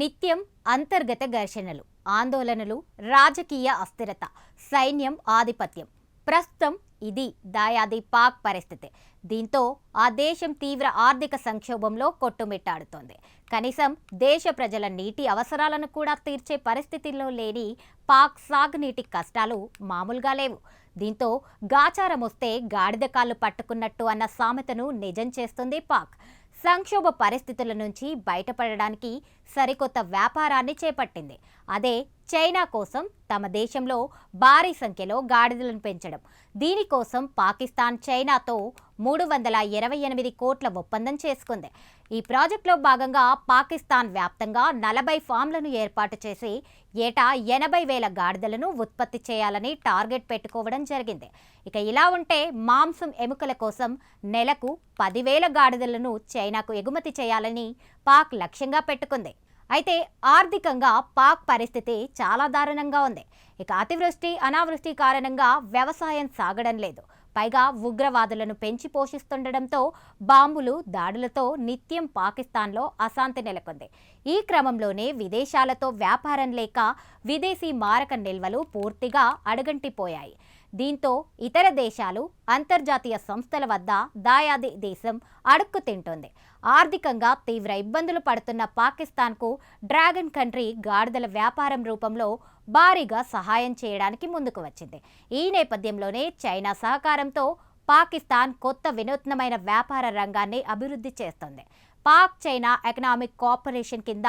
నిత్యం అంతర్గత ఘర్షణలు ఆందోళనలు రాజకీయ అస్థిరత సైన్యం ఆధిపత్యం. ప్రస్తుతం ఇది దాయాది పాక్ పరిస్థితి. దీంతో ఆ దేశం తీవ్ర ఆర్థిక సంక్షోభంలో కొట్టుమిట్టాడుతోంది. కనీసం దేశ ప్రజల నీటి అవసరాలను కూడా తీర్చే పరిస్థితిలో లేని పాక్ సాగునీటి కష్టాలు మామూలుగా లేవు. దీంతో గాచారం వస్తే గాడిద కాళ్ళు పట్టుకున్నట్టు అన్న సామెతను నిజం చేస్తుంది పాక్. సంక్షోభ పరిస్థితుల నుంచి బయటపడడానికి సరికొత్త వ్యాపారాన్ని చేపట్టింది. అదే చైనా కోసం తమ దేశంలో భారీ సంఖ్యలో గాడిదలను పెంచడం. దీనికోసం పాకిస్తాన్ చైనాతో మూడు వందల ఇరవై ఎనిమిది కోట్ల ఒప్పందం చేసుకుంది. ఈ ప్రాజెక్టులో భాగంగా పాకిస్తాన్ వ్యాప్తంగా నలభై ఫామ్లను ఏర్పాటు చేసి ఏటా ఎనభై వేల గాడిదలను ఉత్పత్తి చేయాలని టార్గెట్ పెట్టుకోవడం జరిగింది. ఇక ఇలా ఉంటే మాంసం ఎముకల కోసం నెలకు పదివేల గాడిదలను చైనాకు ఎగుమతి చేయాలని పాక్ లక్ష్యంగా పెట్టుకుంది. అయితే ఆర్థికంగా పాక్ పరిస్థితి చాలా దారుణంగా ఉంది. ఇక అతివృష్టి అనావృష్టి కారణంగా వ్యవసాయం సాగడం లేదు. పైగా ఉగ్రవాదులను పెంచి పోషిస్తుండటంతో బాంబులు దాడులతో నిత్యం పాకిస్తాన్లో అశాంతి నెలకొంది. ఈ క్రమంలోనే విదేశాలతో వ్యాపారం లేక విదేశీ మారక నిల్వలు పూర్తిగా అడుగంటిపోయాయి. దీంతో ఇతర దేశాలు అంతర్జాతీయ సంస్థల వద్ద దాయాది దేశం అడుక్కు తింటోంది. ఆర్థికంగా తీవ్ర ఇబ్బందులు పడుతున్న పాకిస్తాన్కు డ్రాగన్ కంట్రీ గాడిదల వ్యాపారం రూపంలో భారీగా సహాయం చేయడానికి ముందుకు వచ్చింది. ఈ నేపథ్యంలోనే చైనా సహకారంతో పాకిస్తాన్ కొత్త వినూత్నమైన వ్యాపార రంగాన్ని అభివృద్ధి చేస్తోంది. పాక్ చైనా ఎకనామిక్ కోఆపరేషన్ కింద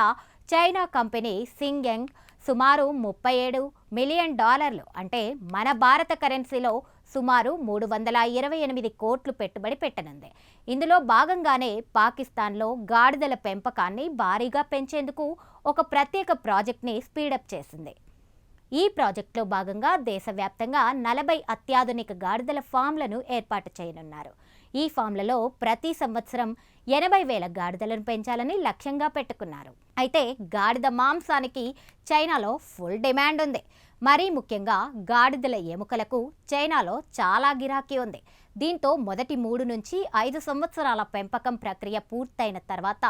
చైనా కంపెనీ సింగ్యంగ్ సుమారు ముప్పై ఏడు మిలియన్ డాలర్లు అంటే మన భారత కరెన్సీలో సుమారు మూడు వందల ఇరవై ఎనిమిది కోట్లు పెట్టుబడి పెట్టనుంది. ఇందులో భాగంగానే పాకిస్తాన్లో గాడిదల పెంపకాన్ని భారీగా పెంచేందుకు ఒక ప్రత్యేక ప్రాజెక్ట్ని స్పీడప్ చేసింది. ఈ ప్రాజెక్టులో భాగంగా దేశవ్యాప్తంగా నలభై అత్యాధునిక గాడిదల ఫామ్లను ఏర్పాటు చేయనున్నారు. ఈ ఫామ్లలో ప్రతి సంవత్సరం ఎనభై వేల గాడిదలను పెంచాలని లక్ష్యంగా పెట్టుకున్నారు. అయితే గాడిద మాంసానికి చైనాలో ఫుల్ డిమాండ్ ఉంది. మరీ ముఖ్యంగా గాడిదల ఎముకలకు చైనాలో చాలా గిరాకీ ఉంది. దీంతో మొదటి మూడు నుంచి ఐదు సంవత్సరాల పెంపకం ప్రక్రియ పూర్తయిన తర్వాత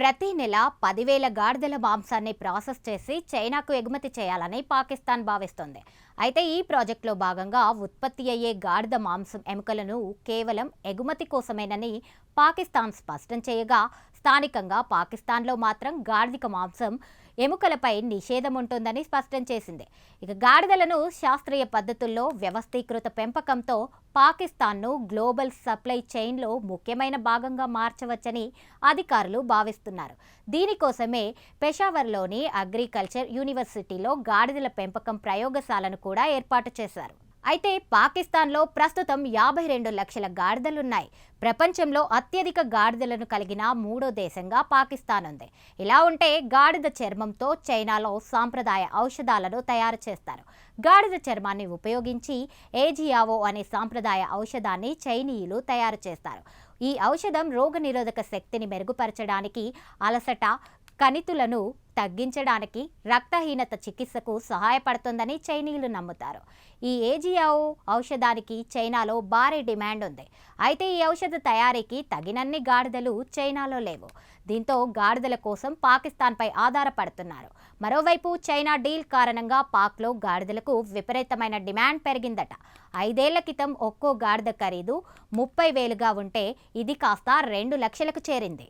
ప్రతి నెల పదివేల గాడిదల మాంసాన్ని ప్రాసెస్ చేసి చైనాకు ఎగుమతి చేయాలని పాకిస్తాన్ భావిస్తోంది. అయితే ఈ ప్రాజెక్టులో భాగంగా ఉత్పత్తి అయ్యే గాడిద మాంసం ఎముకలను కేవలం ఎగుమతి కోసమేనని పాకిస్తాన్ స్పష్టం చేయగా స్థానికంగా పాకిస్తాన్లో మాత్రం గాడిదిక మాంసం ఎముకలపై నిషేధం ఉంటుందని స్పష్టం చేసింది. ఇక గాడిదలను శాస్త్రీయ పద్ధతుల్లో వ్యవస్థీకృత పెంపకంతో పాకిస్తాన్ను గ్లోబల్ సప్లై చైన్లో ముఖ్యమైన భాగంగా మార్చవచ్చని అధికారులు భావిస్తున్నారు. దీనికోసమే పెషావర్లోని అగ్రికల్చర్ యూనివర్సిటీలో గాడిదల పెంపకం ప్రయోగశాలను కూడా ఏర్పాటు చేశారు. అయితే పాకిస్తాన్లో ప్రస్తుతం యాభై రెండు లక్షల గాడిదలున్నాయి. ప్రపంచంలో అత్యధిక గాడిదలను కలిగిన మూడో దేశంగా పాకిస్తాన్ ఉంది ఇలా ఉంటే గాడిద చర్మంతో చైనాలో సాంప్రదాయ ఔషధాలను తయారు చేస్తారు. గాడిద చర్మాన్ని ఉపయోగించి ఏజియావో అనే సాంప్రదాయ ఔషధాన్ని చైనీయులు తయారు చేస్తారు. ఈ ఔషధం రోగనిరోధక శక్తిని మెరుగుపరచడానికి అలసట కణితులను తగ్గించడానికి రక్తహీనత చికిత్సకు సహాయపడుతుందని చైనీయులు నమ్ముతారు. ఈ ఏజియాఓ ఔషధానికి చైనాలో భారీ డిమాండ్ ఉంది. అయితే ఈ ఔషధ తయారీకి తగినన్ని గాడిదలు చైనాలో లేవు. దీంతో గాడిదల కోసం పాకిస్తాన్పై ఆధారపడుతున్నారు. మరోవైపు చైనా డీల్ కారణంగా పాక్లో గాడిదలకు విపరీతమైన డిమాండ్ పెరిగిందట. ఐదేళ్ళ క్రితం ఒక్కో గాడిద ఖరీదు ముప్పై వేలుగా ఉంటే ఇది కాస్త రెండు లక్షలకు చేరింది.